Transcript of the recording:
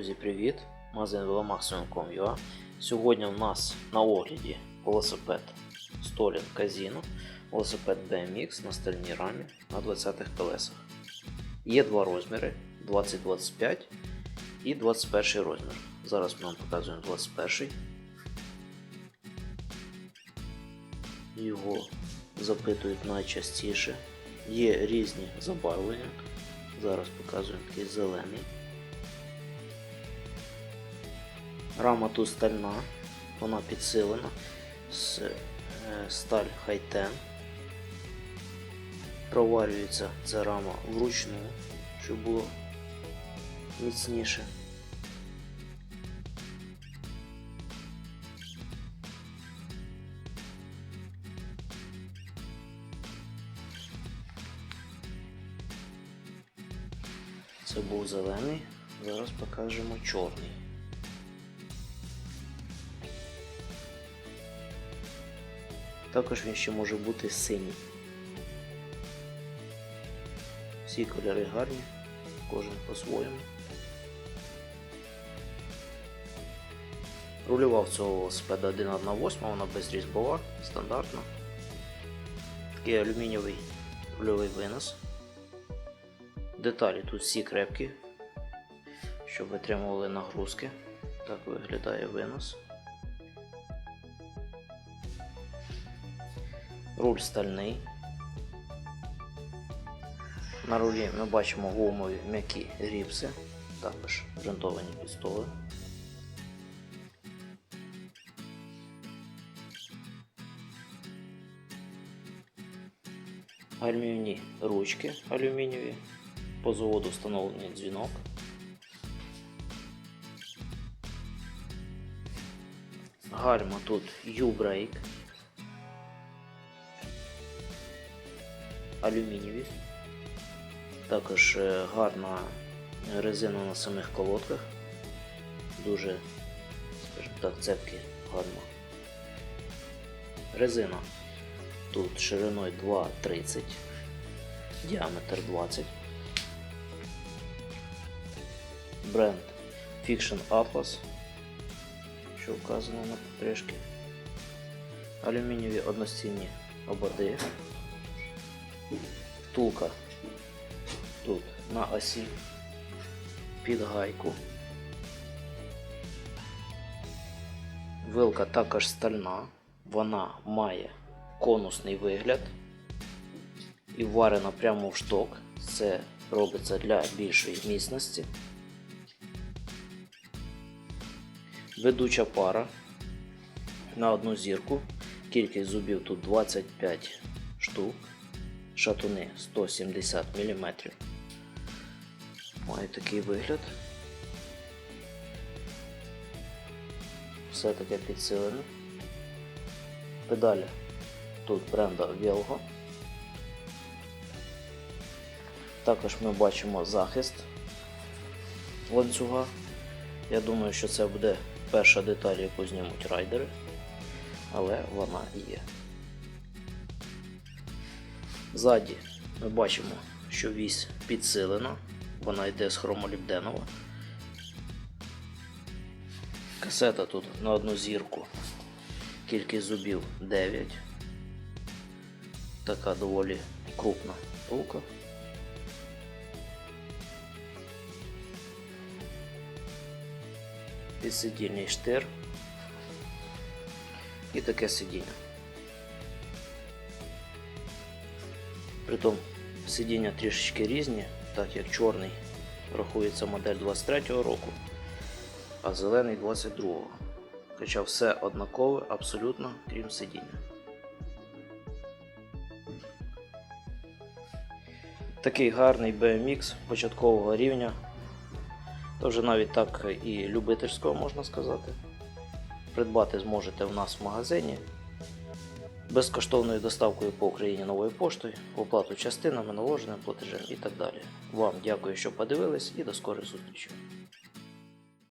Друзі, привіт! Магазин Velomaximum.com.ua Сьогодні у нас на огляді велосипед Stolin Casino, велосипед BMX на стальній рамі на 20-х колесах. Є два розміри 20-25 і 21 розмір. Зараз ми вам показуємо 21. Його запитують найчастіше. Є різні забарвлення. Зараз показуємо такий зелений. Рама тут стальна, вона підсилена з е, сталь Хайтен. Проварюється ця рама вручну, щоб було міцніше. Це був зелений, зараз покажемо чорний. Також він ще може бути синій. Всі кольори гарні, кожен по-своєму. Рулював цього велосипеда 1.8, вона безрізьбова, стандартна. Такий алюмінієвий рульовий винос. Деталі тут всі крепкі, щоб витримували нагрузки. Так виглядає винос. Руль стальний. На рулі ми бачимо гумові м'які ріпси, також брендовані пістоли. Алюмінієві ручки алюмінієві. По заводу встановлений дзвінок. Гальма тут U-Brake. Алюмінієві. Також е, гарна резина на самих колодках. Дуже, скажімо так, цепкі гарно. Резина тут шириною 2,30, діаметр 20. Бренд Fiction Atlas, що вказано на покришці. Алюмінієві одностінні ободи. Втулка тут на осі під гайку. Вилка також стальна, вона має конусний вигляд і варена прямо в шток. Це робиться для більшої міцності. Ведуча пара на одну зірку. Кількість зубів тут 25 штук, шатуни 170 мм. Має такий вигляд. Все таке підсилене. Педалі тут бренда Velgo. Також ми бачимо захист ланцюга. Я думаю, що це буде перша деталь, яку знімуть райдери, але вона є. Ззаді ми бачимо, що вісь підсилена, вона йде з хромолібденова. Касета тут на одну зірку, кількість зубів 9. Така доволі крупна втулка. підсидільний штир і таке сидіння. Притом сидіння трішечки різні, так як чорний рахується модель 23-го року, а зелений 22-го. Хоча все однакове абсолютно, крім сидіння. Такий гарний BMX початкового рівня то вже навіть так і любительського можна сказати. Придбати зможете в нас в магазині безкоштовною доставкою по Україні новою поштою, оплату частинами, наложеним платежем і так далі. Вам дякую, що подивились і до скорої зустрічі.